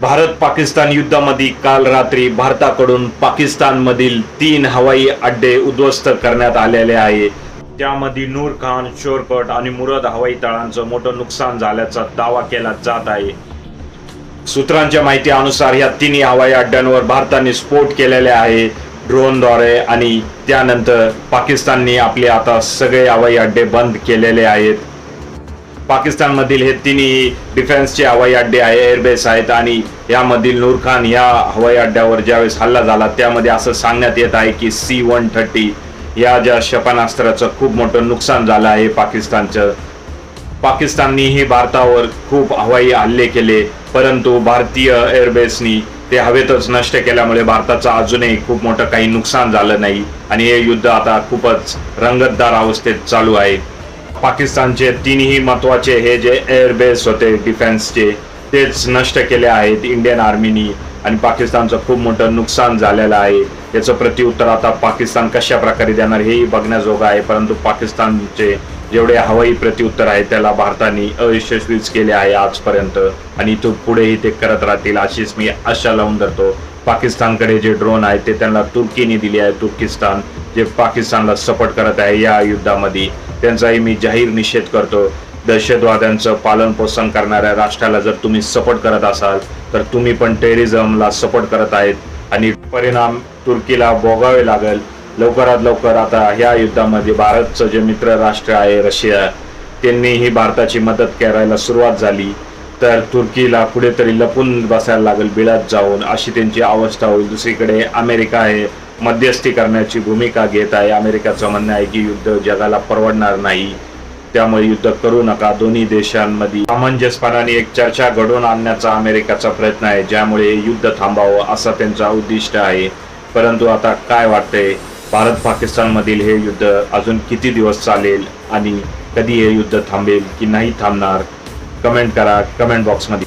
भारत पाकिस्तान युद्धामध्ये काल रात्री भारताकडून पाकिस्तानमधील तीन हवाई अड्डे उद्ध्वस्त करण्यात आलेले आहे. त्यामध्ये नूर खान शोरकट आणि मुरद हवाई तळांचं मोठं नुकसान झाल्याचा दावा केला जात आहे. सूत्रांच्या माहितीनुसार या तिन्ही हवाई अड्ड्यांवर भारताने स्फोट केलेले आहे ड्रोनद्वारे आणि त्यानंतर पाकिस्तानने आपले आता सगळे हवाई अड्डे बंद केलेले आहेत. पाकिस्तानमधील हे तिन्ही डिफेन्सचे हवाई अड्डे आहे एअरबेस आहेत आणि यामधील नूरखान या हवाई अड्ड्यावर ज्यावेळेस हल्ला झाला त्यामध्ये असं सांगण्यात येत आहे की सी वन थर्टी या ज्या क्षेपणास्त्राचं खूप मोठं नुकसान झालं आहे पाकिस्तानचं. पाकिस्ताननीही भारतावर खूप हवाई हल्ले केले परंतु भारतीय एअरबेसनी ते हवेतच नष्ट केल्यामुळे भारताचं अजूनही खूप मोठं काही नुकसान झालं नाही. आणि हे युद्ध आता खूपच रंगतदार अवस्थेत चालू आहे. पाकिस्तानचे तीनही महत्त्वाचे हे जे एअरबेस होते डिफेन्सचे तेच नष्ट केले आहेत इंडियन आर्मीनी आणि पाकिस्तानचं खूप मोठं नुकसान झालेलं आहे. याचं प्रत्युत्तर आता पाकिस्तान कशा प्रकारे देणार हेही बघण्याजोगं आहे. परंतु पाकिस्तानचे जेवढे हवाई प्रत्युत्तर आहे त्याला भारताने अयशस्वीच केले आहे आजपर्यंत. आणि इथून पुढेही ते करत राहतील अशीच मी आशा लावून धरतो. पाकिस्तानकडे जे ड्रोन आहेत ते त्यांना तुर्कीने दिले आहे तुर्किस्तान. जे पाकिस्तानला सपोर्ट करत आहे या युद्धामध्ये. त्यांचाही मी जाहीर निषेध करतो. दहशतवाद्यांचं पालन पोषण करणाऱ्या राष्ट्राला जर तुम्ही सपोर्ट करत असाल तर तुम्ही पण टेरिझमला सपोर्ट करत आहेत. आणि परिणाम तुर्कीला भोगावे लागेल. लवकरात लवकर आता ह्या युद्धामध्ये भारतचं जे मित्र राष्ट्र आहे रशिया त्यांनीही भारताची मदत करायला सुरुवात झाली. तर तुर्कीला कुठेतरी लपून बसायला लागेल बिळात जाऊन. अशी त्यांची अवस्था होईल. दुसरीकडे अमेरिका आहे. मध्यस्थी करण्याची भूमिका घेत आहे. अमेरिकेचं म्हणणं आहे की युद्ध जगाला परवडणार नाही. त्यामुळे युद्ध करू नका. दोन्ही देशांमध्ये सामंजस्यपणाने एक चर्चा घडवून आणण्याचा अमेरिकेचा प्रयत्न आहे. ज्यामुळे युद्ध थांबावं असा त्यांचा उद्दिष्ट आहे. परंतु आता काय वाटतंय? भारत पाकिस्तानमधील हे युद्ध अजून किती दिवस चालेल आणि कधी हे युद्ध थांबेल की नाही थांबणार? कमेंट करा. कमेंट बॉक्समध्ये.